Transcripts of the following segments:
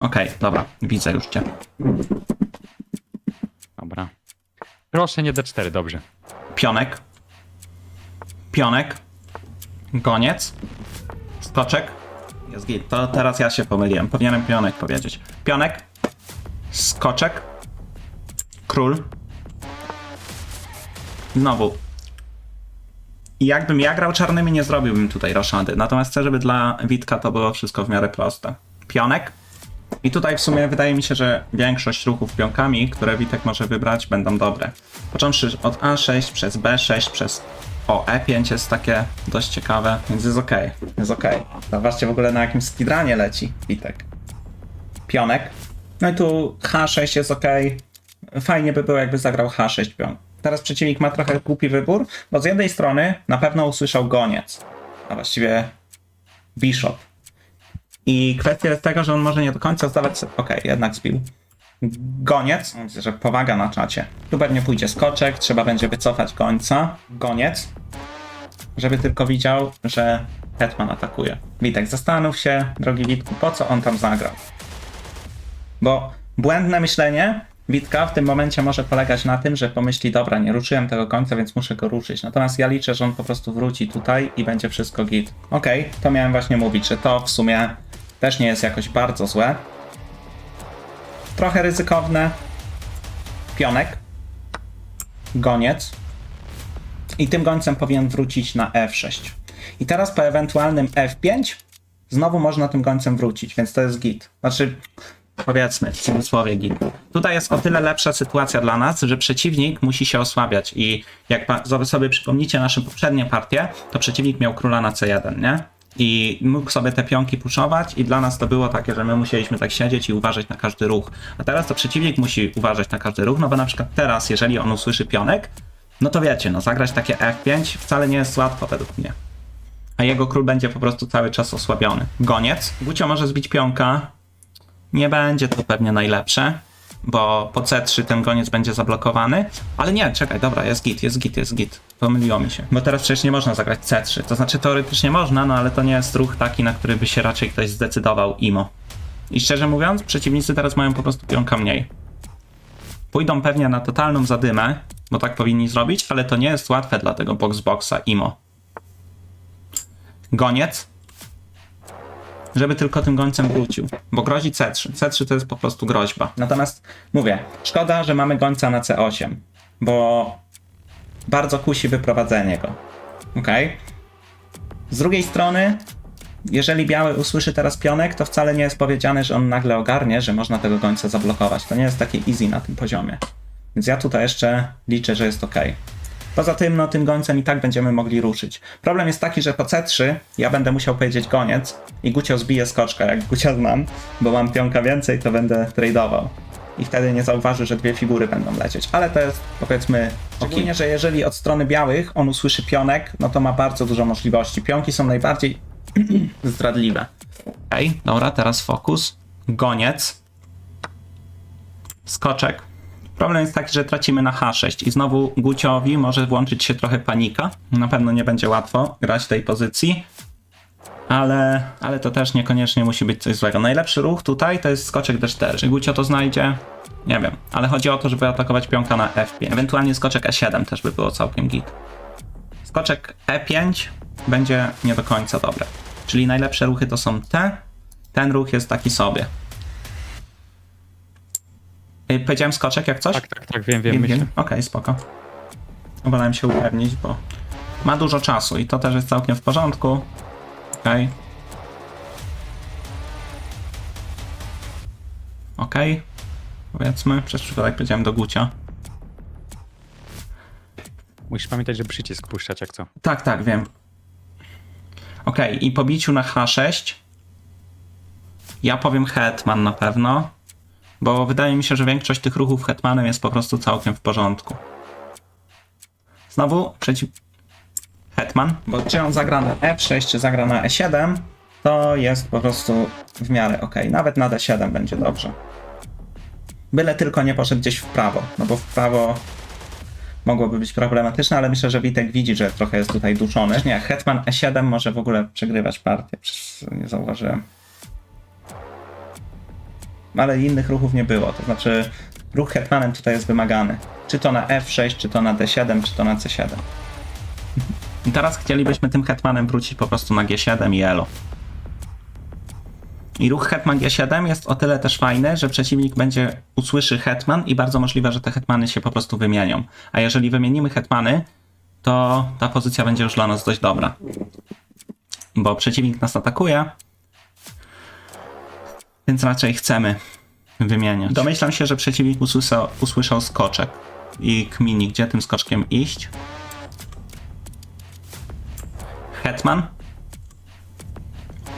Okej, dobra, widzę już cię. Dobra. Proszę nie D4, dobrze. Pionek. Pionek. Goniec. Skoczek. Jest git. To teraz ja się pomyliłem. Powinienem pionek powiedzieć. Pionek. Skoczek. Król. Znowu. I jakbym ja grał czarnymi, nie zrobiłbym tutaj roszady. Natomiast chcę, żeby dla Witka to było wszystko w miarę proste. Pionek. I tutaj w sumie wydaje mi się, że większość ruchów pionkami, które Witek może wybrać, będą dobre. Począwszy od A6 przez B6 przez o E5 jest takie dość ciekawe, więc jest ok. Jest ok. Zobaczcie w ogóle na jakim speedrunie leci Witek. Pionek. No i tu H6 jest ok. Fajnie by było, jakby zagrał H6 pion. Teraz przeciwnik ma trochę głupi wybór, bo z jednej strony na pewno usłyszał goniec, a właściwie bishop. I kwestia jest tego, że on może nie do końca zdawać sobie. Okej, jednak zbił. Goniec. Widzę, że powaga na czacie. Tu pewnie pójdzie skoczek, trzeba będzie wycofać gońca. Goniec. Żeby tylko widział, że Hetman atakuje. Witek, zastanów się, drogi Witku, po co on tam zagrał. Bo błędne myślenie Witka w tym momencie może polegać na tym, że pomyśli, dobra, nie ruszyłem tego końca, więc muszę go ruszyć. Natomiast ja liczę, że on po prostu wróci tutaj i będzie wszystko git. Okej, to miałem właśnie mówić, że to w sumie też nie jest jakoś bardzo złe. Trochę ryzykowne. Pionek. Goniec. I tym gońcem powinien wrócić na F6. I teraz po ewentualnym F5 znowu można tym gońcem wrócić, więc to jest git. Znaczy, powiedzmy, w cudzysłowie git. Tutaj jest o tyle lepsza sytuacja dla nas, że przeciwnik musi się osłabiać i jak sobie przypomnicie nasze poprzednie partie, to przeciwnik miał króla na C1, nie? I mógł sobie te pionki puszować i dla nas to było takie, że my musieliśmy tak siedzieć i uważać na każdy ruch. A teraz to przeciwnik musi uważać na każdy ruch, no bo na przykład teraz, jeżeli on usłyszy pionek, no to wiecie, no zagrać takie F5 wcale nie jest łatwo według mnie. A jego król będzie po prostu cały czas osłabiony. Goniec. Gucio może zbić pionka. Nie będzie to pewnie najlepsze, bo po C3 ten goniec będzie zablokowany. Ale nie, czekaj, dobra, jest git, jest git, jest git. Pomyliło mi się. Bo teraz przecież nie można zagrać C3. To znaczy teoretycznie można, no ale to nie jest ruch taki, na który by się raczej ktoś zdecydował imo. I szczerze mówiąc, przeciwnicy teraz mają po prostu pionka mniej. Pójdą pewnie na totalną zadymę, bo tak powinni zrobić, ale to nie jest łatwe dla tego box boxa imo. Goniec. Żeby tylko tym gońcem wrócił, bo grozi C3. C3 to jest po prostu groźba. Natomiast mówię, szkoda, że mamy gońca na C8, bo bardzo kusi wyprowadzenie go. Ok? Z drugiej strony, jeżeli biały usłyszy teraz pionek, to wcale nie jest powiedziane, że on nagle ogarnie, że można tego gońca zablokować. To nie jest takie easy na tym poziomie. Więc ja tutaj jeszcze liczę, że jest ok. Poza tym, no tym gońcem i tak będziemy mogli ruszyć. Problem jest taki, że po C3 ja będę musiał powiedzieć goniec i Gucio zbije skoczka, jak Gucio znam, bo mam pionka więcej, to będę tradeował. I wtedy nie zauważy, że dwie figury będą lecieć. Ale to jest, powiedzmy, Szczególnie, że jeżeli od strony białych on usłyszy pionek, no to ma bardzo dużo możliwości. Pionki są najbardziej zdradliwe. Okej, okay, dobra, teraz fokus. Goniec. Skoczek. Problem jest taki, że tracimy na H6 i znowu Guciowi może włączyć się trochę panika. Na pewno nie będzie łatwo grać tej pozycji, ale, ale to też niekoniecznie musi być coś złego. Najlepszy ruch tutaj to jest skoczek D4. Czy Gucio to znajdzie? Nie wiem, ale chodzi o to, żeby atakować pionka na F5. Ewentualnie skoczek E7 też by było całkiem git. Skoczek E5 będzie nie do końca dobre. Czyli najlepsze ruchy to są te. Ten ruch jest taki sobie. Yy, Powiedziałem skoczek jak coś? Tak, tak, tak, wiem, wiem, Wiem, myślę. Okej, spoko. Wolałem się upewnić, bo ma dużo czasu i to też jest całkiem w porządku. Okej. Okej. Powiedzmy, przez przypadek powiedziałem do Gucia. Musisz pamiętać, że przycisk puszczać jak co. Tak, tak, wiem. Okej, i po biciu na H6 ja powiem Hetman na pewno, bo wydaje mi się, że większość tych ruchów Hetmanem jest po prostu całkiem w porządku. Znowu przeciw... Hetman, bo czy on zagra na F6, czy zagra na E7, to jest po prostu w miarę ok. Nawet na D7 będzie dobrze. Byle tylko nie poszedł gdzieś w prawo, no bo w prawo mogłoby być problematyczne, ale myślę, że Witek widzi, że trochę jest tutaj duszony. Nie, Hetman E7 może w ogóle przegrywać partię, przecież nie zauważyłem. Ale innych ruchów nie było. To znaczy, ruch hetmanem tutaj jest wymagany. Czy to na F6, czy to na D7, czy to na C7. I teraz chcielibyśmy tym hetmanem wrócić po prostu na G7 i elo. I ruch hetman G7 jest o tyle też fajny, że przeciwnik będzie usłyszy hetman i bardzo możliwe, że te hetmany się po prostu wymienią. A jeżeli wymienimy hetmany, to ta pozycja będzie już dla nas dość dobra. Bo przeciwnik nas atakuje, więc raczej chcemy wymieniać. Domyślam się, że przeciwnik usłyszał, usłyszał skoczek i kmini, gdzie tym skoczkiem iść. Hetman.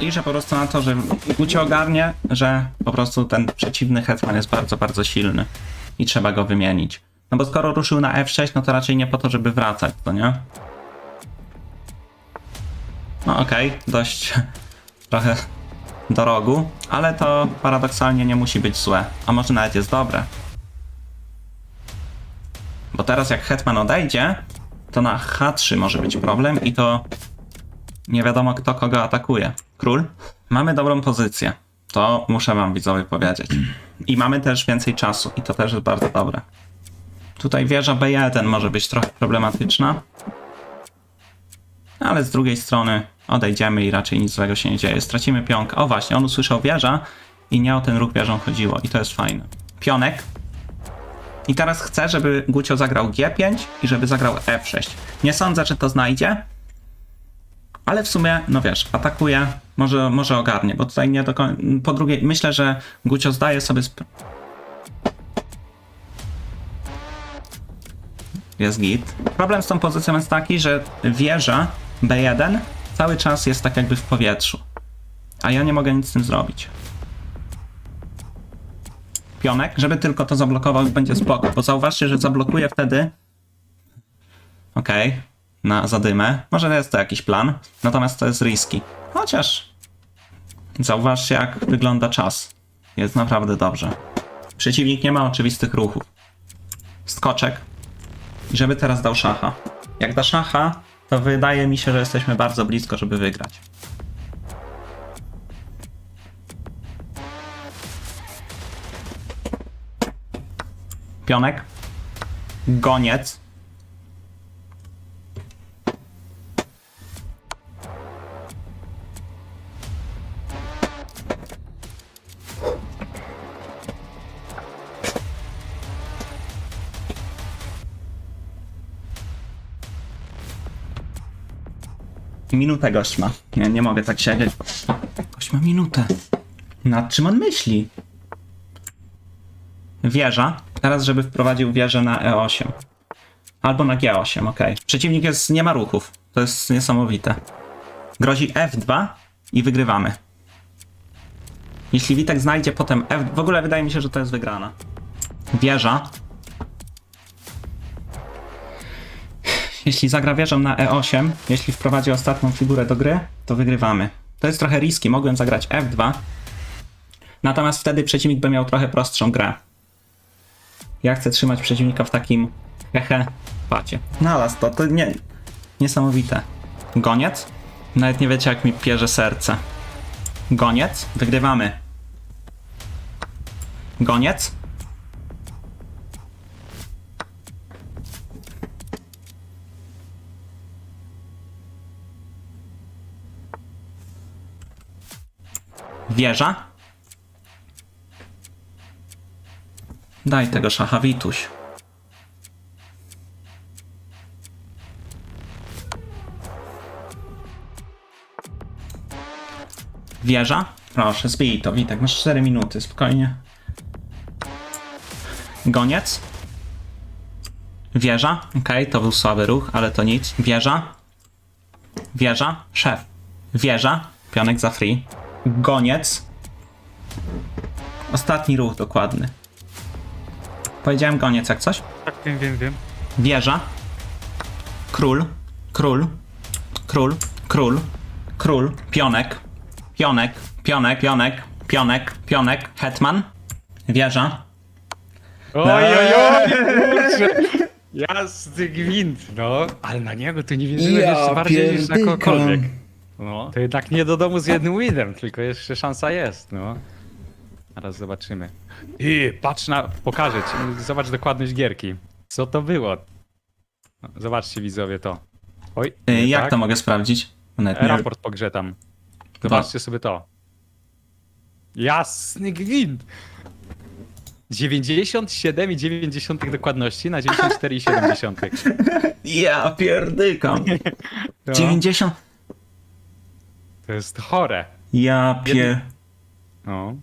I że po prostu na to, że Gucio ogarnie, że po prostu ten przeciwny hetman jest bardzo, bardzo silny i trzeba go wymienić. No bo skoro ruszył na F6, no to raczej nie po to, żeby wracać, to nie? No okej, dość trochę do rogu, ale to paradoksalnie nie musi być złe, a może nawet jest dobre. Bo teraz jak hetman odejdzie, to na H3 może być problem i to nie wiadomo kto kogo atakuje. Król? Mamy dobrą pozycję. To muszę wam widzowie powiedzieć. I mamy też więcej czasu i to też jest bardzo dobre. Tutaj wieża B1 może być trochę problematyczna. Ale z drugiej strony odejdziemy i raczej nic złego się nie dzieje. Stracimy pionka. O właśnie, on usłyszał wieża i nie o ten ruch wieżą chodziło i to jest fajne. Pionek. I teraz chcę, żeby Gucio zagrał G5 i żeby zagrał F6. Nie sądzę, że to znajdzie, ale w sumie, no wiesz, atakuje, może, może ogarnie, bo tutaj nie do końca. Po drugie, myślę, że Gucio zdaje sobie. Jest git. Problem z tą pozycją jest taki, że wieża B1 cały czas jest tak jakby w powietrzu. A ja nie mogę nic z tym zrobić. Pionek, żeby tylko to zablokował, będzie spoko, bo zauważcie, że zablokuje wtedy Okej, na zadymę. Może jest to jakiś plan, natomiast to jest riski. Chociaż zauważcie, jak wygląda czas. Jest naprawdę dobrze. Przeciwnik nie ma oczywistych ruchów. Skoczek. I żeby teraz dał szacha. Jak da szacha, to wydaje mi się, że jesteśmy bardzo blisko, żeby wygrać. Pionek. Goniec. Minutę gość ma. Nie, nie mogę tak siedzieć. Gość ma minutę. Nad czym on myśli? Wieża. Teraz, żeby wprowadził wieżę na E8. Albo na G8, ok. Przeciwnik jest, nie ma ruchów. To jest niesamowite. Grozi F2 i wygrywamy. Jeśli Witek znajdzie potem F... W ogóle wydaje mi się, że to jest wygrana. Wieża. Jeśli zagra na E8, jeśli wprowadzi ostatnią figurę do gry, to wygrywamy. To jest trochę riski, mogłem zagrać F2. Natomiast wtedy przeciwnik by miał trochę prostszą grę. Ja chcę trzymać przeciwnika w takim hehe pacie. Znalazł to, to nie... Niesamowite. Goniec? Nawet nie wiecie jak mi pierze serce. Goniec? Wygrywamy. Goniec? Wieża? Daj tego szacha, Wituś. Wieża? Proszę, zbij to, Witek, masz 4 minuty, spokojnie. Goniec? Wieża? Okej, to był słaby ruch, ale to nic. Wieża? Wieża? Szef. Wieża? Pionek za free. Goniec? Ostatni ruch dokładny. Powiedziałem goniec jak coś? Tak, wiem, wiem, wiem. Wieża. Król. Król. Król. Król. Król. Pionek. Pionek. Pionek. Pionek. Pionek. Pionek. Hetman. Wieża. Oj, oj, oj, kurczę. Jasny gwint, no. Ale na niego to nie wierzyłem Ja jeszcze bardziej niż na kogokolwiek. No, to jednak nie do domu z jednym winem, tylko jeszcze szansa jest, no. Zaraz zobaczymy. Ty, patrz na... Pokażę ci. Zobacz dokładność gierki. Co to było? No, Zobaczcie widzowie to. Oj, nie Jak tak. to mogę sprawdzić? Nawet nie... Raport po grze tam. Zobaczcie sobie to. Jasny gwint! 97,9 dokładności na 94,7. Ja pierdykam. No, 90... to jest chore. Ja pier... No.